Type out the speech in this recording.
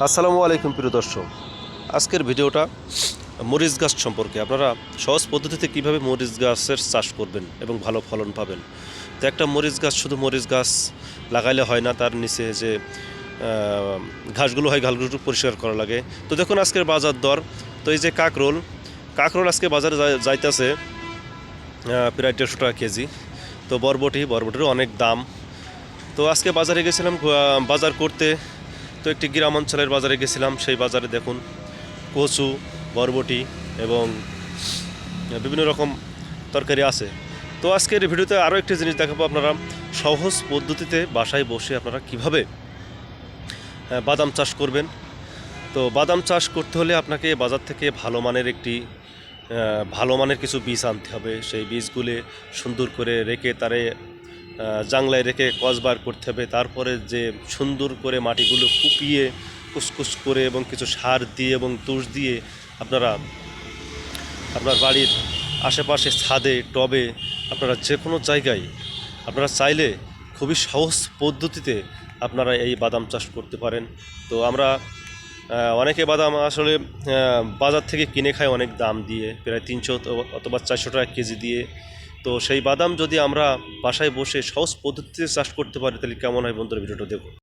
আসসালামু আলাইকুম প্রিয় দর্শক। আজকের ভিডিওটা মরিচ গাছ সম্পর্কে। আপনারা সহজ পদ্ধতিতে কীভাবে মরিচ গাছের চাষ করবেন এবং ভালো ফলন পাবেন? তো একটা মরিচ গাছ শুধু মরিচ গাছ লাগাইলে হয় না, তার নিচে যে ঘাসগুলো হয় ঘাসগুলো পরিষ্কার করা লাগে। তো দেখুন আজকের বাজার দর। তো এই যে কাকরোল কাকরোল আজকে বাজারে যাই- যাইতেছে প্রায় দেড়শো টাকা কেজি। তো বরবটি, বরবটিরও অনেক দাম। তো আজকে বাজারে গেছিলাম বাজার করতে তো একটি গ্রাম অঞ্চলের বাজারে গেছিলাম, সেই বাজারে দেখুন কচু, বরবটি এবং বিভিন্ন রকম তরকারি আছে। তো আজকের ভিডিওতে আরও একটি জিনিস দেখাবো আপনারা। সহজ পদ্ধতিতে বাসায় বসে আপনারা কীভাবে বাদাম চাষ করবেন। তো বাদাম চাষ করতে হলে আপনাকে বাজার থেকে ভালো মানের একটি ভালো মানের কিছু বীজ আনতে হবে। সেই বীজগুলি সুন্দর করে রেখে তারে জাংলায় রেখে কসবার করতে হবে। তারপরে যে সুন্দর করে মাটিগুলো কুপিয়ে, কুসকুস করে এবং কিছু সার দিয়ে এবং তুষ দিয়ে আপনারা, আপনার বাড়ির আশেপাশে ছাদে, টবে আপনারা যে কোনো জায়গায় আপনারা চাইলে খুবই সহজ পদ্ধতিতে আপনারা এই বাদাম চাষ করতে পারেন। তো আমরা অনেকে বাদাম আসলে বাজার থেকে কিনে খায় অনেক দাম দিয়ে, প্রায় তিনশো অথবা চারশো টাকা কেজি দিয়ে। তো সেই বাদাম যদি আমরা বাসায় বসে সহজ পদ্ধতিতে চাষ করতে পারি, তাহলে কেমন হয় বন্ধুরা ভিডিওটা দেখুন।